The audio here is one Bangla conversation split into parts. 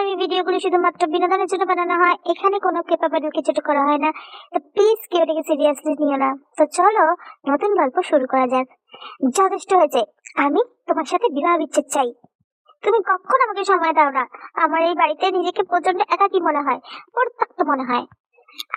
আমি ভিডিওগুলো শুধুমাত্র বিনোদনের জন্য বানানো হয়, এখানে কোনো কেপাবাদুকে ছোট করা হয় না। তো প্লিজ কেউ এটাকে সিরিয়াসলি নিও না। তো চলো, নতুন গল্প শুরু করা যাক। যথেষ্ট হয়েছে। আমি তোমার সাথে বিবাহ বিচ্ছেদ চাই। তুমি কখন আমাকে সময় দাও না। আমার এই বাড়িতে নিজেকে প্রচণ্ড একাকী মনে হয় পরিত্যক্ত মনে হয়।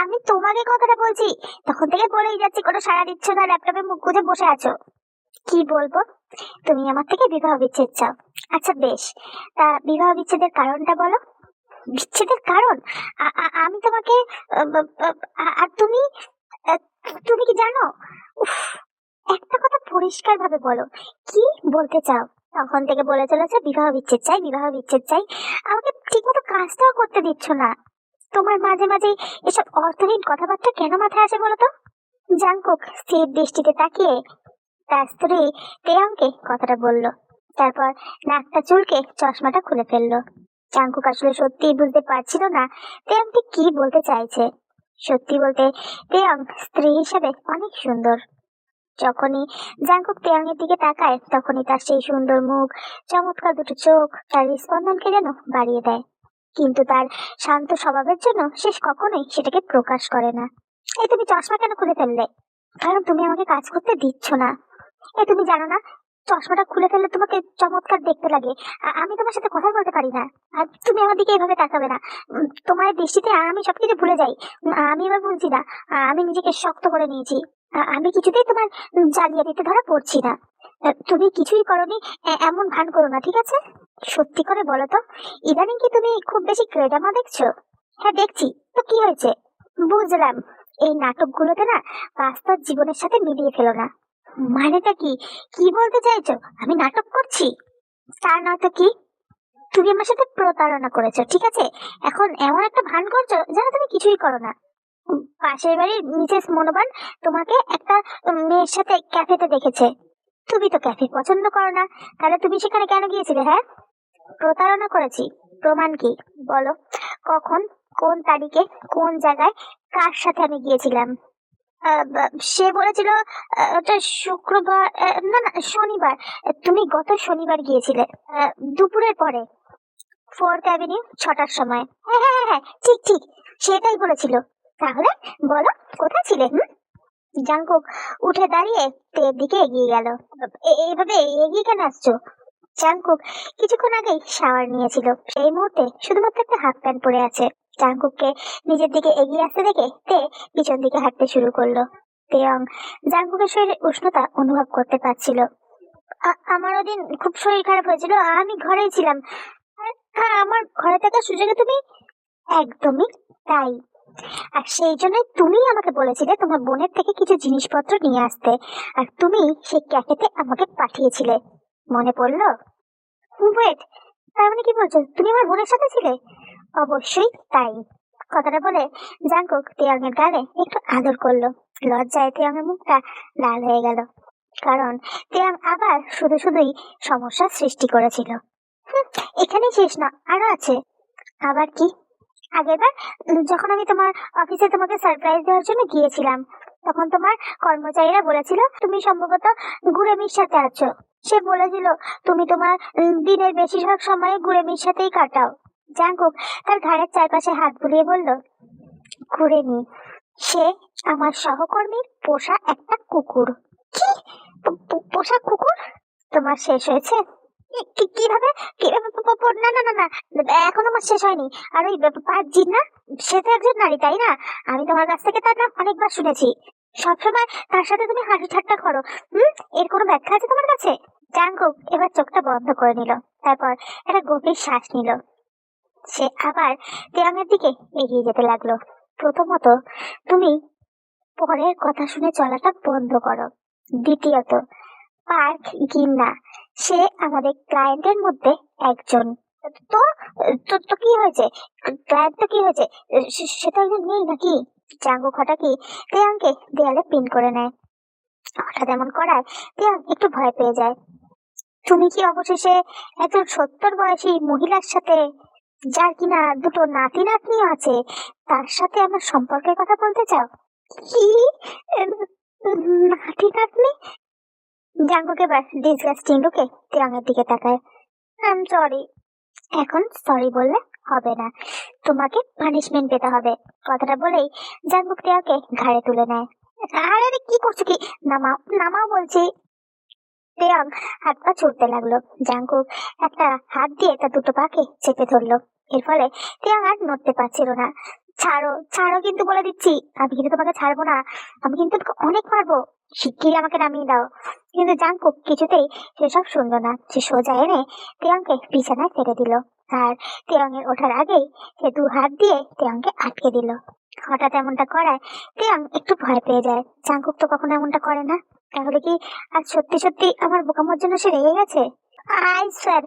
আমি তোমাকে কথাটা বলছি, তখন থেকে বলেই যাচ্ছি, কোনো সারা দিচ্ছ না, ল্যাপটপে মুখ গুজে বসে আছো। কি বলব? তুমি আমার থেকে বিবাহ বিচ্ছেদ চাও। আচ্ছা বেশ। তা বিবাহ বিচ্ছেদের কারণটা বলো। বিচ্ছেদের কারণ? আমি তোমাকে আর তুমি? তুমি কি জানো? একটা কথা পরিষ্কার ভাবে বলো। কি বলতে চাও? তখন থেকে বলে চলেছে, বিবাহ বিচ্ছেদ চাই, বিবাহ বিচ্ছেদ চাই। আমাকে ঠিকমতো কাজটাও করতে দিচ্ছ না। তোমার মাঝে মাঝে এসব অর্থহীন কথাবার্তা কেন মাথায় আসে বলো তো? জাঙ্কুক স্থির দৃষ্টিতে তাকিয়ে তার স্ত্রী তেয়ংকে কথাটা বলল তারপর নাকটা চুলকে চশমাটা খুলে ফেলল। জাঙ্কুক আসলে সত্যিই বুঝতে পারছিল না তেয়ং ঠিক কি বলতে চাইছে। সত্যি বলতে তেয়ং স্ত্রী হিসেবে অনেক সুন্দর। যখনই জাঙ্কুক তেয়ংয়ের দিকে তাকায়, তখনই তার সেই সুন্দর মুখ, চমৎকার দুটো চোখ, তার স্পন্দনকে যেন বাড়িয়ে দেয়। কিন্তু তার শান্ত স্বভাবের জন্য সে কখনোই সেটাকে প্রকাশ করে না। এই তুমি চশমা কেন খুলে ফেললে? কারণ তুমি আমাকে কাজ করতে দিচ্ছ না। এ তুমি জানো না চশমাটা খুলে ফেললে তোমাকে চমৎকার দেখতে লাগে। আমি তোমার সাথে কথা বলতে পারি না। আর তুমি আমার দিকে এভাবে তাকাবে না। তোমার দৃষ্টিতে আমি সবকিছু ভুলে যাই। আমি এবার বলছি না। আমি নিজেকে শক্ত করে নিয়েছি। আমি কিছুতেই তোমার জালিয়াতিতে ধরা পড়ছি না। তুমি কিছুই করনি এমন ভান করো না, ঠিক আছে? সত্যি করে বলো তো, ইদানিং কি তুমি খুব বেশি ক্রেডামা দেখছ? হ্যাঁ দেখছি। তো কি হয়েছে? বুঝলাম। এই নাটকগুলোতে না বাস্তব জীবনের সাথে মিলিয়ে ফেলো না। মানেটা কি? কি বলতে চাইছো? আমি নাটক করছি? তা নয়তো কি? তুমি আমার সাথে প্রতারণা করেছ, ঠিক আছে? এখন এমন একটা ভান করছ যেন তুমি কিছুই করো না। পাশের বাড়ির মিসেস মনোবান তোমাকে একটা মেয়ের সাথে ক্যাফেতে দেখেছে। তুমি তো ক্যাফে পছন্দ করো না, তাহলে তুমি সেখানে কেন গিয়েছিলে হ্যাঁ? প্রতারণা করেছি। প্রমাণ কি? বলো। কখন? কোন তারিখে? কোন জায়গায়? কার সাথে আমি গিয়েছিলাম? সে বলেছিল ওটা শুক্রবার না না, শনিবার। তুমি গত শনিবার গিয়েছিলে দুপুরের পরে, ফোর্থ অ্যাভিনিউ ছটার সময়। হ্যাঁ হ্যাঁ হ্যাঁ হ্যাঁ ঠিক ঠিক, সেটাই বলেছিল। তাহলে বলো, কোথায় ছিলে, হুম? জাঙ্কুক উঠে দাঁড়িয়ে তের দিকে এগিয়ে গেল। এইভাবে এগিয়ে কেন আসছো? জাঙ্কুক কিছুক্ষণ আগেই শাওয়ার নিয়েছিল। সেই মুহূর্তে শুধুমাত্র একটা হাফ প্যান্ট পরে আছে। জাঙ্কুককে নিজের দিকে এগিয়ে আসতে দেখে তে পিছন দিকে হাঁটতে শুরু করল। তেয়ং জাঙ্কুকের শরীরে উষ্ণতা অনুভব করতে পারছিল। আমার ওদিন খুব শরীর খারাপ হয়েছিল, আমি ঘরেই ছিলাম। আর আমার ঘরে থাকার সুযোগে তুমি? একদমই তাই। আর সেই জন্য তুমি আমাকে বলেছিলে তোমার বোনের থেকে কিছু জিনিসপত্র নিয়ে আসতে। আর তুমি সেই ক্যাফেতে আমাকে পাঠিয়েছিলে। মনে পড়ল? ওয়েট তার মানে কি বলছো? তুমি আমার বোনের সাথে ছিলে? অবশ্যই তাই। কথাটা বলে জাঙ্কুক তিয়াংয়ের গালে একটু আদর করল। লজ্জায় তিয়াংয়ের মুখটা লাল হয়ে গেল। কারণ তিয়াং আবার শুধু শুধুই সমস্যার সৃষ্টি করেছিল। এখানেই শেষ না, আরও আছে। আবার কি? আগেরবার যখন আমি তোমার অফিসে তোমাকে সারপ্রাইজ দেওয়ার জন্য গিয়েছিলাম, তখন তোমার কর্মচারীরা বলেছিল, তুমি সম্ভবত গুরেমির সাথে আছো। সে বলেছিল, তুমি তোমার দিনের বেশিরভাগ সময় গুরেমির সাথেই কাটাও। জাঙ্কুক তার ঘাড়ের চারপাশে হাত বুলিয়ে বলল, ঘুরে নি। সে আমার সহকর্মীর পোষা একটা কুকুর। কি? পোষা কুকুর? তোমার শেষ হয়েছে? কীভাবে? না না না এখন আমার শেষ হয়নি। আর ওই পাঁচজিন না, সে তো একজন নারী, তাই না? আমি তোমার কাছ থেকে তার নাম অনেকবার শুনেছি। সবসময় তার সাথে তুমি হাসি ঠাট্টা করো। হুম? এর কোনো ব্যাখ্যা আছে তোমার কাছে? জাঙ্কুক এবার চোখটা বন্ধ করে নিল। তারপর একটা গভীর শ্বাস নিল। সে আবার তেয়াঙের দিকে এগিয়ে যেতে লাগল। প্রথমত তুমি পরের কথা শুনে চলাটা বন্ধ করো। দ্বিতীয়ত, পার্ক গিন্না, সে আমাদের ক্লায়েন্টের মধ্যে একজন। তো তো কি হয়েছে? ক্লায়েন্ট তো কি হয়েছে? সে- তো একজন নেই নাকি? জাঙ্গু কি? তেয়াংকে দেয়ালে পিন করে নেয়। হঠাৎ এমন করায় তেয়াং একটু ভয় পেয়ে যায়। তুমি কি অবশেষে একজন সত্তর বয়সী মহিলার সাথে যার কিনা দুটো নাতি নাতনিও আছে তার সাথে আমার সম্পর্কের কথা বলতে চাও? কি? নাতি নাতনি? জাঙ্গুকে এবার ডিসগাস্টিং লুকে তিরঙ্গের দিকে তাকায়। আই এম সরি এখন সরি বললে হবে না। তোমাকে পানিশমেন্ট পেতে হবে। কথাটা বলেই জাঙ্কুক তিয়াকে ঘাড়ে তুলে নেয়। আরে, কি করছ কি? নামাও নামাও বলছি। তেয়ং হাত পা ছুটতে লাগল। জাঙ্কুক একটা হাত দিয়ে তার দুটো পাকে চেপে ধরলো। এর ফলে তেয়ং আর নড়তে পারছিল না। ছাড়ো ছাড়ো কিন্তু বলে দিচ্ছি। আমি কিন্তু তোমাকে ছাড়বো না। আমি কিন্তু অনেক মারবো। শিগগিরই আমাকে নামিয়ে দাও। কিন্তু জাঙ্কুক কিছুতেই সেসব শুনলো না। সে সোজা এনে তেয়ংকে বিছানায় ফেলে দিল। আর তেয়ংয়ের ওঠার আগেই সে দু হাত দিয়ে তেয়ংকে আটকে দিল। হঠাৎ এমনটা করায় তেয়ং একটু ভয় পেয়ে যায়। জাঙ্কুক তো কখনো এমনটা করে না। তাহলে কি আজ সত্যি সত্যি আমার বোকামোর জন্য সে রেগে গেছে? আই স্যার,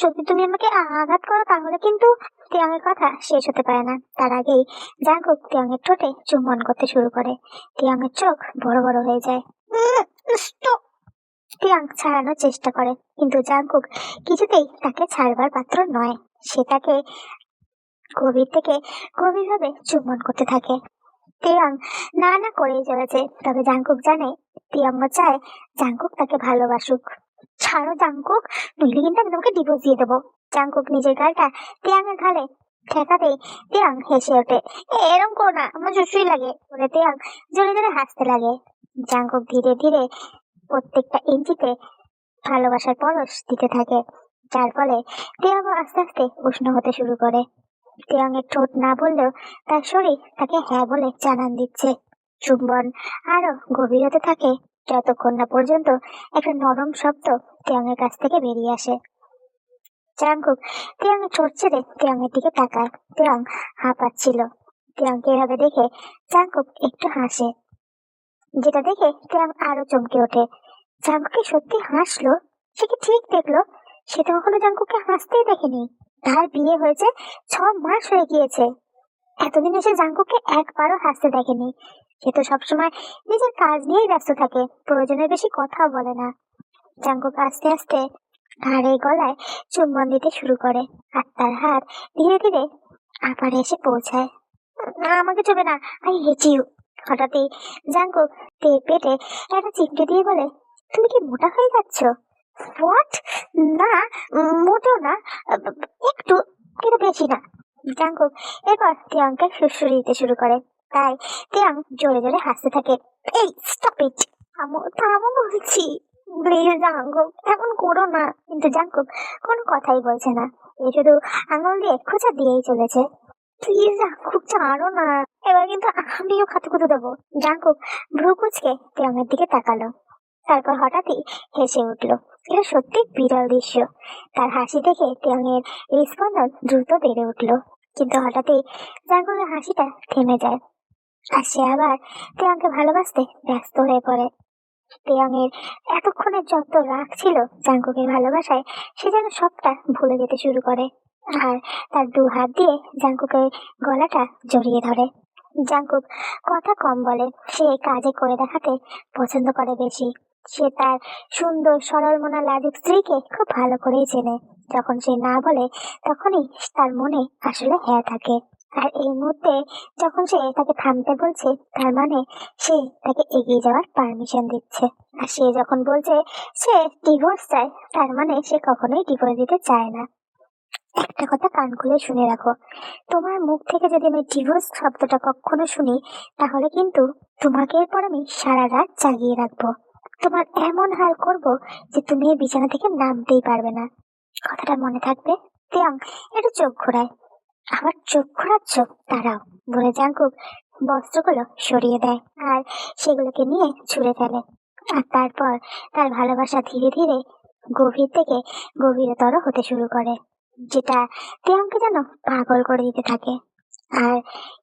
যদি তুমি আমাকে আঘাত করো তাহলে কিন্তু তিয়াংয়ের কথা শেষ হতে পারে না। তার আগেই জাঙ্কুক তিয়াংয়ের ঠোঁটে চুম্বন করতে শুরু করে। তিয়াংয়ের চোখ বড় বড় হয়ে যায়। তিয়াং ছাড়ানোর চেষ্টা করে, কিন্তু জাঙ্কুক কিছুতেই তাকে ছাড়বার পাত্র নয়। সে তাকে গভীর থেকে গভীরভাবে চুম্বন করতে থাকে। তিয়াং না না করেই চলেছে। তবে জাঙ্কুক জানে তিয়াঙ্গ চায় জাঙ্কুক তাকে ভালোবাসুক। ছাড়ো জাঙ্কুক নইলে কিন্তু আমি তোমাকে ডিভোর্স দিয়ে দেবো। জাঙ্কুক নিজের গালটা তিয়াঙের ঘালে ঠেকাতেই তিয়াং হেসে ওঠে। "এ, এরম করো না আমার জুসুই লাগে বলে তিয়াং জোরে জোরে হাসতে লাগে। জাঙ্কুক ধীরে ধীরে প্রত্যেকটা ইঞ্চিতে ভালোবাসার পরশ দিতে থাকে। যার ফলে তিয়াঙ্গ আস্তে আস্তে উষ্ণ হতে শুরু করে। তিয়াঙের ঠোঁট না বললেও তার শরীর তাকে হ্যাঁ বলে জানান দিচ্ছে। চুম্বন আরও গভীর হতে থাকে যতক্ষণ না পর্যন্ত একটা নরম শব্দ তিয়াঙের কাছ থেকে বেরিয়ে আসে। জাঙ্কুক তিয়াঙের ঠোঁট ছেড়ে তিয়াঙের দিকে তাকায়। তিয়াং হাঁপাচ্ছিল। তিয়াংকে এভাবে দেখে জাঙ্কুক একটু হাসে। যেটা দেখে তিয়াং আরও চমকে ওঠে। জাঙ্কুকে সত্যি হাসলো? সে কি ঠিক দেখল? সে তো কখনো জাঙ্কুককে হাসতেই দেখেনি। তার বিয়ে হয়েছে ছ মাস হয়ে গিয়েছে। এতদিন এসে জাঙ্কুককে একবারও হাসতে দেখেনি। সে তো সবসময় নিজের কাজ নিয়েই ব্যস্ত থাকে প্রয়োজনের বেশি কথাও বলে না। জাঙ্কুক আস্তে আস্তে ঘাড়ে গলায় চুম্বন দিতে শুরু করে আর তার হাত ধীরে ধীরে আবার এসে পৌঁছায়। না, আমাকে চবে না। আই হেট হঠাৎই জাঙ্কুক পেটে একটা চিমটে দিয়ে বলে, তুমি কি মোটা হয়ে যাচ্ছ? হোয়াট না, মোটেও না। একটু কিন্তু বেশি না। জাঙ্কুক, এরপর তিয়াংকে সুরসুরি দিতে শুরু করে। তাই তিয়াং জোরে জোরে হাসতে থাকে। এই স্টপ ইট থামো থামো বলছি। প্লিজ জাঙ্কুক, এমন করো না। কিন্তু জাঙ্কুক কোনো কথাই বলছে না। এ শুধু আঙুল দিয়ে খোঁচা দিয়েই চলেছে। প্লিজ জাঙ্কুক, ছাড়ো না। এবার কিন্তু আমিও খাতে খুঁতে দেবো। জাঙ্কুক ভ্রু কুচকে তিয়াংয়ের দিকে তাকালো। তারপর হঠাৎই হেসে উঠল। এটা সত্যি বিরল দৃশ্য। তার হাসি দেখে তিয়াংয়ের হৃদস্পন্দন দ্রুত বেড়ে উঠল। কিন্তু হঠাৎই জাঙ্কুকের হাসিটা থেমে যায়। আর সে আবার তিয়াংকে ভালোবাসতে ব্যস্ত হয়ে পড়ে। তিয়াংয়ের এতক্ষণের যত রাগ ছিল জাঙ্কুকের ভালোবাসায়, সে যেন সবটা ভুলে যেতে শুরু করে। আর তার দু হাত দিয়ে জাঙ্কুকের গলাটা জড়িয়ে ধরে। জাঙ্কুক কথা কম বলে, সে কাজে করে দেখাতে পছন্দ করে বেশি। সে তার সুন্দর, সরল মনা লাজুক স্ত্রীকে খুব ভালো করেই চেনে। যখন সে না বলে, তখনই তার মনে আসলে হ্যাঁ থাকে। আর এই মুহূর্তে যখন সে তাকে থামতে বলছে, তার মানে সে তাকে এগিয়ে যাওয়ার পারমিশন দিচ্ছে। আর সে যখন বলছে সে ডিভোর্স চায়, তার মানে সে কখনোই ডিভোর্স দিতে চায় না। একটা কথা কান খুলে শুনে রাখো, তোমার মুখ থেকে যদি আমি ডিভোর্স শব্দটা কখনো শুনি, তাহলে কিন্তু তোমাকে এরপর আমি সারা রাত জাগিয়ে রাখব। তোমার এমন হাল করব যে তুমি এই বিছানা থেকে নামতেই পারবে না। কথাটা মনে থাকবে? তিয়াং একটু চোখ ঘোরায়। আবার চোখ ঘোরাচ্ছ তারাও বলে জাঙ্কুক বস্ত্রগুলো সরিয়ে দেয় আর সেগুলোকে নিয়ে ছুঁড়ে ফেলে। আর তারপর তার ভালোবাসা ধীরে ধীরে গভীর থেকে গভীরতর হতে শুরু করে, যেটা তিয়াংকে যেন পাগল করে দিতে থাকে। আর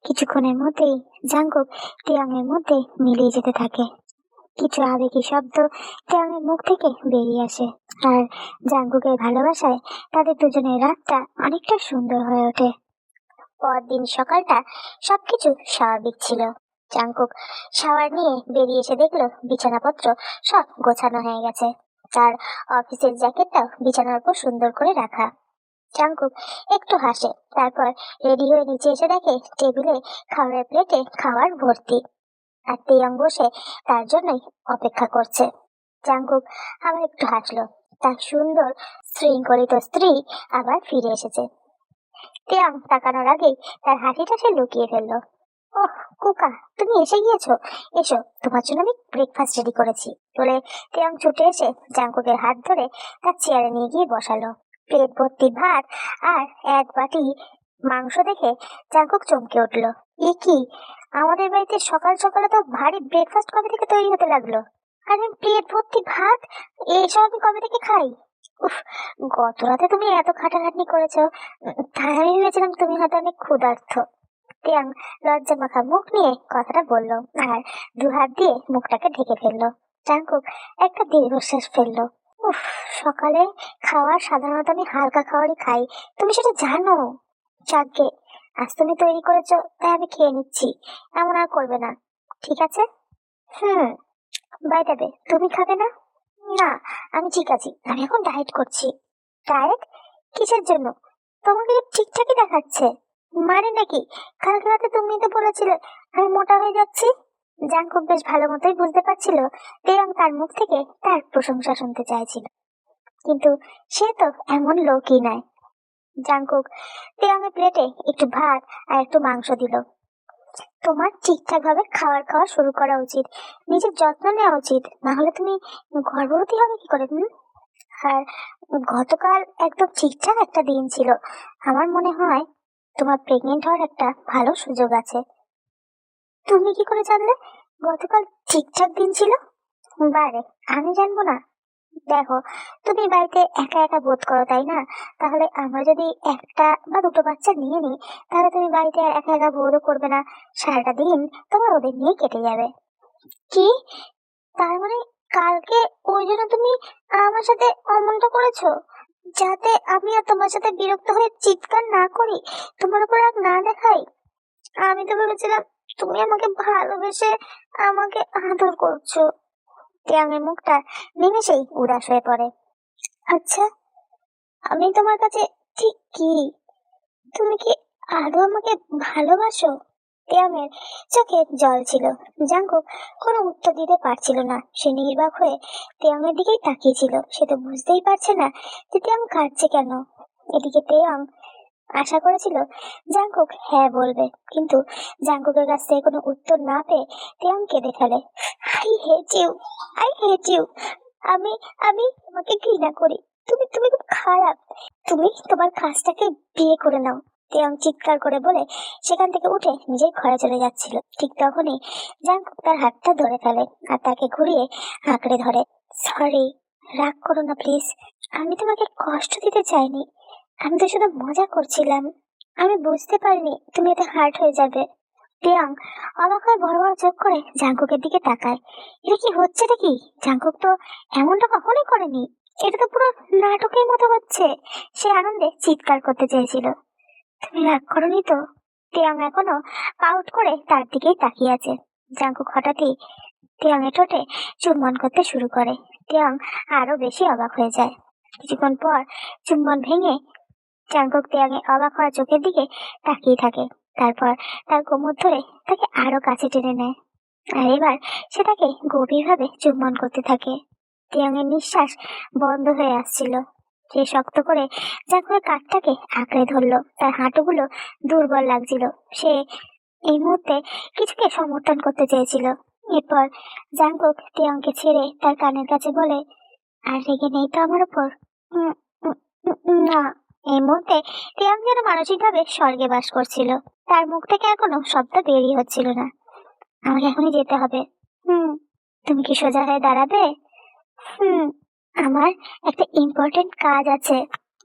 কিছুক্ষণের মধ্যেই জাঙ্কুক তিয়াংয়ের মধ্যে মিলিয়ে যেতে থাকে। কিছু আবেগী শব্দ তিয়াংয়ের মুখ থেকে বেরিয়ে আসে। আর জাঙ্কুকের ভালোবাসায় তাদের দুজনের রাতটা অনেকটা সুন্দর হয়ে ওঠে। পরদিন সকালটা সবকিছু স্বাভাবিক ছিল। জাঙ্কুক শাওয়ার নিয়ে বেরিয়ে এসে দেখল বিছানাপত্র সব গোছানো হয়ে গেছে। তার অফিসের জ্যাকেটটাও বিছানার উপর সুন্দর করে রাখা। জাঙ্কুক একটু হাসে, তারপর রেডি হয়ে নিচে এসে দেখে টেবিলে খাবারের প্লেটে খাবার ভর্তি। আর তিয়াং বসে তার জন্যই অপেক্ষা করছে। জাঙ্কুক আবার একটু হাসলো। তার সুন্দর, শৃঙ্খলিত স্ত্রী আবার ফিরে এসেছে। তেয়ং তাকানোর আগেই তার হাসিটা সে লুকিয়ে ফেলল। ওহ, কুকা, তুমি এসে গিয়েছো? এসো, তোমার জন্য আমি ব্রেকফাস্ট রেডি করেছি। বলে তেয়ং ছুটে এসে জাঙ্কুকের হাত ধরে তার চেয়ারে নিয়ে গিয়ে বসালো। পেট ভর্তি ভাত আর এক বাটি মাংস দেখে জাঙ্কুক চমকে উঠল। এ কি? আমাদের বাড়িতে সকাল সকালে তো ভারী ব্রেকফাস্ট কবে থেকে তৈরি হতে লাগল? আর প্লেট ভর্তি ভাত? এইসব আমি কবে থেকে খাই? উফ, গত রাতে তুমি এত খাটাখাটনি করেছ। তাই আমি ভেবেছিলাম তুমি হয়তো অনেক ক্ষুধার্থ তিয়াং লজ্জা মাখা মুখ নিয়ে কথাটা বলল আর দু হাত দিয়ে মুখটাকে ঢেকে ফেলল। জাঙ্কুক একটা দীর্ঘশ্বাস ফেলল। উফ, সকালে খাওয়ার সাধারণত আমি হালকা খাবারই খাই। তুমি সেটা জানো? যাকে আজ তুমি তৈরি করেছ, তাই আমি খেয়ে নিচ্ছি। এমন আর করবে না। ঠিক আছে? হুম। বাই দেবে তুমি খাবে না? না, আমি ঠিক আছি। আমি এখন ডায়েট করছি। ডায়েট কিসের জন্য? তোমাকে ঠিকঠাকই দেখাচ্ছে? মানে নাকি? কালকে রাতে তুমি তো বলেছিলে, আমি মোটা হয়ে যাচ্ছি? জাঙ্কুক বেশ ভালো মতোই বুঝতে পারছিল তেয়ং তার মুখ থেকে তার প্রশংসা শুনতে চাইছিল কিন্তু সে তো এমন লোকই নয়। জাঙ্কুক তেয়ংয়ের প্লেটে একটু ভাত আর একটু মাংস দিল। তোমার ঠিকঠাক ভাবে খাবার খাওয়া শুরু করা উচিত, নিজের যত্ন নেওয়া উচিত না হলে তুমি গর্ভবতী হবে কি করে, হুম? আর গতকাল একদম ঠিকঠাক একটা দিন ছিল। আমার মনে হয় তোমার প্রেগনেন্ট হওয়ার একটা ভালো সুযোগ আছে। তুমি কি করে জানলে? গতকাল ঠিকঠাক দিন ছিল? বারে, আমি জানব না। দেখো, তুমি বাড়িতে একা একা বোধ করো, তাই না? তাহলে আমরা যদি একটা বা দুটো বাচ্চা নিয়ে নিই, তাহলে তুমি বাড়িতে আর একা একা বোধও করবে না। সারাটা দিন তোমার ওদের নিয়ে কেটে যাবে। কি? তার মানে কালকে ওই জন্য তুমি আমার সাথে অমনটা করেছ? যাতে আমি আর তোমার সাথে বিরক্ত হয়ে চিৎকার না করি, তোমার উপর রাগ না দেখাই? আমি তো ভেবেছিলাম তুমি আমাকে ভালোবেসে আমাকে আদর করছ। তিয়াংয়ের মুখটা নিমেষেই উদাস হয়ে পড়ে। আচ্ছা আমি তোমার কাছে ঠিক কি? তুমি কি আদৌ আমাকে ভালোবাসো? তিয়াংয়ের চোখে জল ছিল। জাঙ্কুক কোনো উত্তর দিতে পারছিল না। সে নির্বাক হয়ে তিয়াংয়ের দিকেই তাকিয়েছিল সে তো বুঝতেই পারছে না যে তিয়াং কাঁদছে কেন। এদিকে তিয়াং আশা করেছিল জাঙ্কুক হ্যাঁ বলবে। কিন্তু জাঙ্কুকের কাছ থেকে কোনো উত্তর না পেয়ে তিয়াং কেঁদে ফেলে I hate you I hate you আমি আমি তোমাকে ঘৃণা করি, তুমি তুমি খুব খারাপ, তুমি তোমার কাজটাকে বিয়ে করে নাও। তিয়াং চিৎকার করে বলে সেখান থেকে উঠে নিজের ঘরে চলে যাচ্ছিল। ঠিক তখনই জাঙ্কুক তার হাতটা ধরে ফেলে আর তাকে ঘুরিয়ে আঁকড়ে ধরে সরি রাগ করো না প্লিজ আমি তোমাকে কষ্ট দিতে চাইনি। আমি তো শুধু মজা করছিলাম। আমি বুঝতে পারিনি তুমি এতে হার্ট হয়ে যাবে। তিয়াং অবাক হয়ে বড় বড় চোখ করে জাঙ্কুকের দিকে তাকায়। এটা কি হচ্ছে নাকি? জাঙ্কুক তো এমনটা কখনোই করেনি। এটা তো পুরো নাটকের মতো হচ্ছে। সে আনন্দে চিৎকার করতে চেয়েছিল। তুমি রাগ করনি তো? তিয়াং এখনও পাউট করে তার দিকেই তাকিয়ে আছে। জাঙ্কুক হঠাৎই তিয়াংয়ের ঠোঁটে চুম্বন করতে শুরু করে। তিয়াং আরও বেশি অবাক হয়ে যায়। কিছুক্ষণ পর চুম্বন ভেঙে জাঙ্কুক তিয়াংয়ে অবাক হওয়া চোখের দিকে তাকিয়ে থাকে। তারপর তার কোমর ধরে তাকে আরও কাছে টেনে নেয়। আর এবার সে তাকে গভীরভাবে চুম্বন করতে থাকে। তিয়াংয়ের নিঃশ্বাস বন্ধ হয়ে আসছিল। সে শক্ত করে জাঙ্কুকের কাঠটাকে আঁকড়ে ধরলো। তার হাঁটুগুলো দুর্বল লাগছিল। সে এই মুহূর্তে কিছুকে সমর্থন করতে চেয়েছিল। এরপর জাঙ্কুক তিয়াংকে ছেড়ে তার কানের কাছে বলে, আর রেগে নেই তো আমার উপর? না। এই মুহূর্তে তিয়াং যেন মানসিকভাবে স্বর্গে বাস করছিল। তার মুখ থেকে কোনো শব্দ বেরিয়ে হচ্ছিল না। আমাকে এখনই যেতে হবে। হুম, তুমি কি সোজা হয়ে দাঁড়াবে? হুম, আমার একটা ইম্পর্টেন্ট কাজ আছে।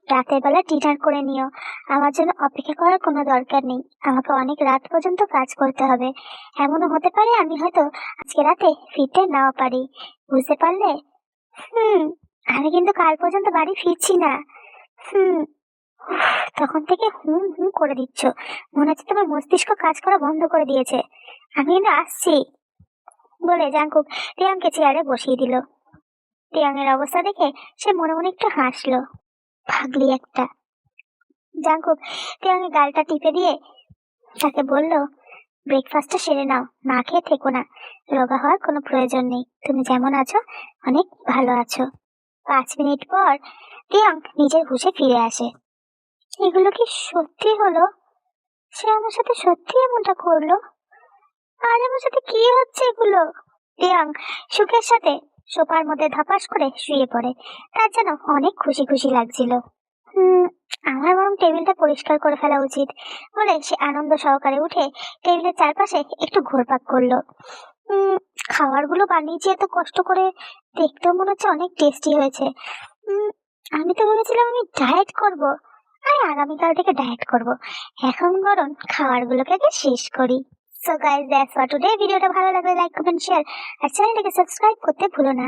রাতের বেলা ডিনার করে নিও। আমার জন্য অপেক্ষা করার কোনো দরকার নেই। আমাকে অনেক রাত পর্যন্ত কাজ করতে হবে। এমনও হতে পারে আমি হয়তো আজকে রাতে ফিরতে নাও পারি। বুঝতে পারলে? হুম, আমি কিন্তু কাল পর্যন্ত বাড়ি ফিরছি না। হুম তখন থেকে হুম হুম করে দিচ্ছ। মনে হচ্ছে তোমার মস্তিষ্ক কাজ করা বন্ধ করে দিয়েছে। আমি কিন্তু আসছি। বলে জাঙ্কুক টিয়াংকে চেয়ারে বসিয়ে দিল। টিয়াংয়ের অবস্থা দেখে সে মনে মনে একটু হাসলো। ভাগলি একটা। জাঙ্কুক টিয়াংয়ের গালটা টিপে দিয়ে তাকে বলল ব্রেকফাস্টটা সেরে নাও, না খেয়ে থেকো না। রোগা হওয়ার কোনো প্রয়োজন নেই। তুমি যেমন আছো, অনেক ভালো আছো। পাঁচ মিনিট পর টিয়াং নিজের হুশে ফিরে আসে। এগুলো কি সত্যি হলো? সে আমার সাথে সত্যি এমনটা করল? আর আমার সাথে কি হচ্ছে এগুলো? টিয়াং সুখের সাথে সোফার মধ্যে ধপাস করে শুয়ে পড়ে। তার যেন অনেক খুশি খুশি লাগছিল। আমার বরং টেবিলটা পরিষ্কার করে ফেলা উচিত বলে সে আনন্দ সহকারে উঠে টেবিলের চারপাশে একটু ঘোরপাক করল। খাবারগুলো বানিয়েছি এত কষ্ট করে দেখতেও মনে হচ্ছে অনেক টেস্টি হয়েছে। আমি তো ভেবেছিলাম আমি ডায়েট করব। আর আগামীকাল থেকে ডায়েট করব। এখন বরং খাবারগুলোকে আগে শেষ করি। So guys that's for today ভিডিওটা ভালো লাগলে লাইক কমেন্ট শেয়ার আর চ্যানেলটাকে সাবস্ক্রাইব করতে ভুলো না।